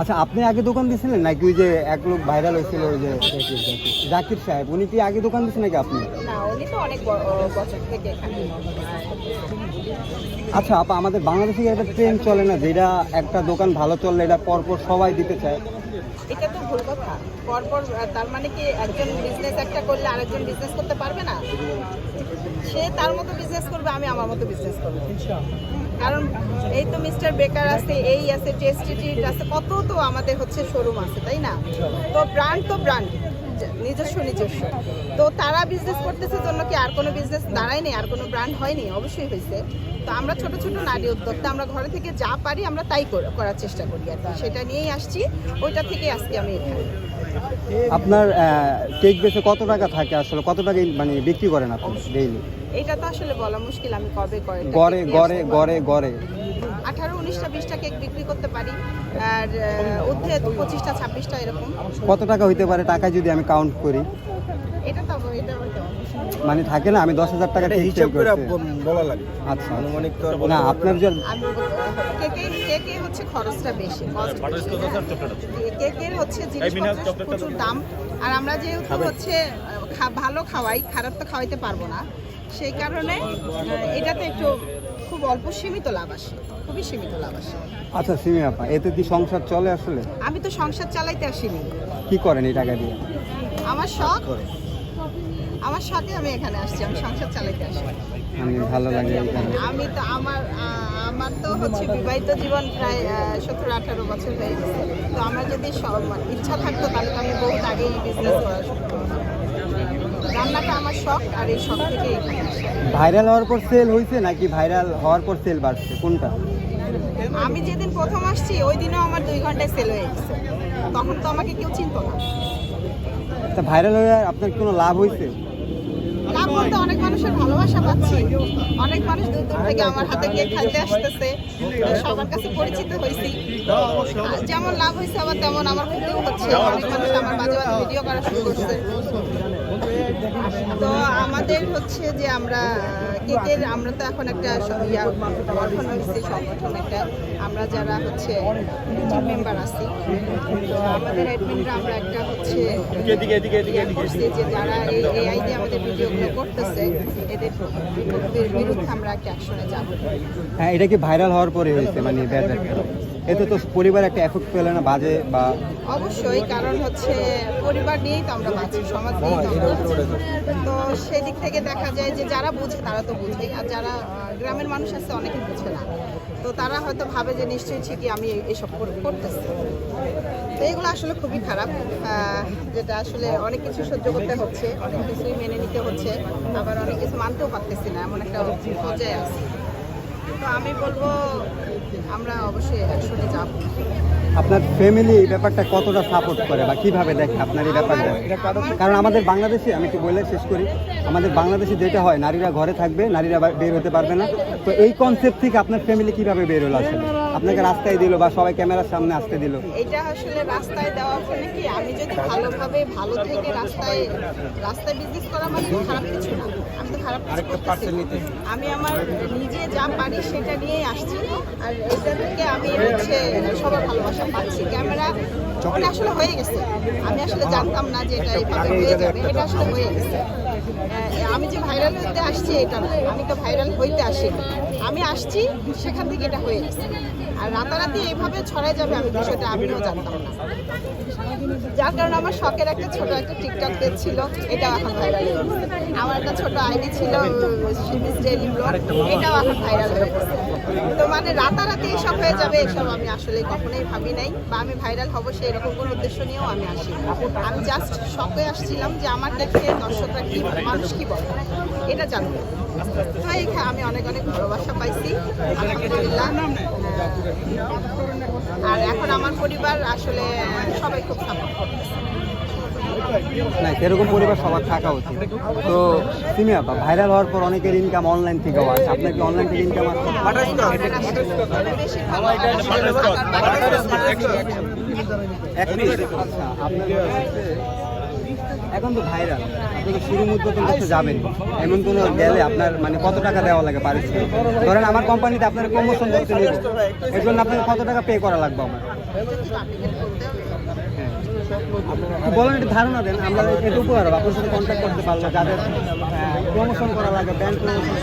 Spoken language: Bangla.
আচ্ছা আপনি আগে দোকান দিয়েছিলেন? নাকি ওই যে এক লোক ভাইরাল হয়েছিল ওই যে জাকির সাহেব? উনি কি আগে দোকান দিয়েছেন নাকি আপনি? উনি তো অনেক ব- বছর থেকে এখানে। আচ্ছা আপা আমাদের বাংলাদেশে একটা ট্রেন চলে না যেটা একটা দোকান ভালো চললে এটা পরপর সবাই দিতে চায়? এটা তো ভুল কথা। পরপর তার মানে কি একজন বিজনেস একটা করলে আরেকজন বিজনেস করতে পারবে না? সে তার মতো বিজনেস করবে আমি আমার মতো বিজনেস করব। কারণ এই তো মিস্টার বেকার আছে, এই আছে, টেস্টি আছে, কত তো আমাদের হচ্ছে শোরুম আছে, তাই না? তো ব্র্যান্ড তো ব্র্যান্ড নিজস্ব নিজস্ব। তো তারা বিজনেস করতেছে জন্য কি আর কোনো বিজনেস দাঁড়ায়নি আর কোনো ব্র্যান্ড হয়নি অবশ্যই হয়েছে। তো আমরা ছোট ছোট নারী উদ্যোক্তা আমরা ঘরে থেকে যা পারি আমরা তাই করার চেষ্টা করি আর কি। সেটা নিয়েই আসছি। ওইটা থেকে আজকে আমি এখানে। আপনার কেক বেচে কত টাকা থাকে আসলে? কত টাকা মানে বিক্রি করেন আপনি ডেইলি এটা তো আসলে বলা মুশকিল আমি কবে করে গড়ে গড়ে গড়ে গড়ে। আঠারো উনিশটা বিশটা কেক বিক্রি করতে পারি। আর ঊর্ধ্বে তো পঁচিশটা ছাব্বিশটা এরকম। কত টাকা হইতে পারে টাকা যদি আমি কাউন্ট করি? এটা তো এটা মানে থাকে না আমি দশ হাজার টাকা হিসাব করে বলা লাগে। আচ্ছা। আনুমানিক তো না আপনার যে আমি কেকে কেকে হচ্ছে খরচটা বেশি। কেকের হচ্ছে জিনিসপত্রের প্রচুর দাম। আর আমরা যেহেতু হচ্ছে ভালো খাওয়াই খারাপ তো খাওয়াইতে পারব না। সেই কারণে এটাতে একটু খুব অল্প সীমিত লাভ আসে খুবই সীমিত লাভ আসে। আচ্ছা সিমি আপা এতে কি সংসার চলে আসলে? আমি তো সংসার চালাইতে আসিনি। কি করেন এই টাকা দিয়ে? আমার শখ? আমার শখে আমি এখানে আসছি আমি সংসার চালাইতে আসি। আমি ভালো লাগে এইখানে আমি তো আমার আমার তো হচ্ছে বিবাহিত জীবন প্রায় সতেরো আঠারো বছর হয়ে গেছে। তো আমার যদি মানে ইচ্ছা থাকতো তাহলে তো আমি বহুত আগেই বিজনেস করা শুরু আমার শখ আর এই শখ থেকে ভাইরাল হওয়ার পর সেল হয়েছে নাকি ভাইরাল হওয়ার পর সেল বাড়ছে? কোনটা? আমি যেদিন প্রথম আসছি ওই দিনও আমার দুই ঘন্টায় সেল হয়ে গেছে। তখন তো আমাকে কেউ চিনত না। তা ভাইরাল হয়ে আপনার কোনো লাভ হয়েছে লাভ বলতে অনেক মানুষের ভালোবাসা পাচ্ছি। অনেক মানুষ দূর দূর থেকে আমার হাতে কেক খাইতে আসতেছে। সবার কাছে পরিচিত হয়েছি যেমন লাভ হয়েছে আবার তেমন আমার ক্ষতিও হচ্ছে। অনেক মানুষ আমার মাঝে মাঝে ভিডিও করা শুরু করছে। তো আমাদের হচ্ছে যে আমরা কেকের আমরা তো এখন একটা গঠন হয়েছে সংগঠন একটা। আমরা যারা হচ্ছে মেম্বার আছি আমাদের অ্যাডমিনরা আমরা একটা হচ্ছে করছি যে যারা এই এআই দিয়ে আমাদের ভিডিওগুলো করতেছে এদের বিরুদ্ধে আমরা একটা অ্যাকশনে যাব। হ্যাঁ এটা কি ভাইরাল হওয়ার পরে হয়েছে? মানে ব্যাড এতে তো পরিবার একটা এফেক্ট পেলে না বাজে বা অবশ্যই কারণ হচ্ছে পরিবার নিয়েই তো আমরা বাঁচি সমাজ নিয়েই তো আমরা বাঁচি। তো সেদিক থেকে দেখা যায় যে যারা বুঝে তারা তো বুঝে আর যারা গ্রামের মানুষ আছে অনেকে বুঝে না। তো তারা হয়তো ভাবে যে নিশ্চয়ই ঠিকই আমি এই- এইসব করতেছি। তো এগুলো আসলে খুবই খারাপ যেটা আসলে অনেক কিছু সহ্য করতে হচ্ছে অনেক কিছুই মেনে নিতে হচ্ছে আবার অনেক কিছু মানতেও পারতেছি না এমন একটা পর্যায়ে আছে। তো আমি বলব আমরা অবশ্যই একসাথে যাব। আপনার ফ্যামিলি এই ব্যাপারটা কতটা সাপোর্ট করে বা কীভাবে দেখে আপনার এই ব্যাপারটা? কারণ আমাদের বাংলাদেশে আমি একটু বলে শেষ করি আমাদের বাংলাদেশে যেটা হয় নারীরা ঘরে থাকবে নারীরা বের হতে পারবে না। তো এই কনসেপ্ট থেকে আপনার ফ্যামিলি কীভাবে বের হলো আসলে? আপনাকে রাস্তায় দিল বা সবাই ক্যামেরার সামনে আসতে দিল? এটা আসলে রাস্তায় দেওয়া ফলে কি আমি যদি ভালোভাবে ভালো থেকে রাস্তায় রাস্তায় বিজনেস করা মানে খারাপ কিছু না। আমি তো খারাপ কিছু করতেছি। না। আমি আমার নিজে যা পারি সেটা নিয়েই আসছি। আর এটা থেকে আমি হচ্ছে সবার ভালোবাসা পাচ্ছি। ক্যামেরা যখন আসলে হয়ে গেছে। আমি আসলে জানতাম না যে এটা এইভাবে হয়ে যাবে। এটা আসলে হয়ে গেছে। আমি যে ভাইরাল হইতে আসছি এটা আমি তো ভাইরাল হইতে আসি আমি আসছি, সেখান থেকে এটা হয়ে গেছে। আর রাতারাতি এইভাবে ছড়াই যাবে আমি বিষয়টা আমিও জানতাম না। যার কারণে আমার শখের একটা ছোট একটা টিকটক পেজ ছিল, এটাও এখন ভাইরাল হয়ে গেছে। আমার একটা ছোট আইডি ছিল এটাও এখন ভাইরাল হয়ে গেছে। তো মানে রাতারাতি এসব হয়ে যাবে, এসব আমি আসলে কখনোই ভাবি নাই, বা আমি ভাইরাল হব সেই এরকম কোনো উদ্দেশ্য নিয়েও আমি আসি আমি জাস্ট শখে আসছিলাম যে আমার দেখে দর্শকরা কি, মানুষ কি বলে? এটা জানতে। তো এই আমি অনেক অনেক ভালোবাসা পাইছি, আলহামদুলিল্লাহ। আর এখন আমার পরিবার আসলে সবাই খুব না সেরকম পরিবার সবার থাকা উচিত। তো সিমি আপা ভাইরাল হওয়ার পর অনেকের ইনকাম অনলাইন থেকে হয় আপনার কি অনলাইন থেকে ইনকাম আচ্ছা এখন তো ভাইরাল আপনি তো শুরু উদ্বোধন করতে যাবেন? এমন কোনো গেলে আপনার মানে কত টাকা দেওয়া লাগে পারিশ্রমিক ধরেন আমার কোম্পানিতে আপনার প্রমোশন করতে নিব এর জন্য আপনাকে কত টাকা পে করা লাগবে আমার। বলেন, একটু ধারণা দেন, আমরা একটু উপকার হবে আপনার সাথে কন্ট্যাক্ট করতে পারব যাদের প্রমোশন করা লাগে। Bank promotion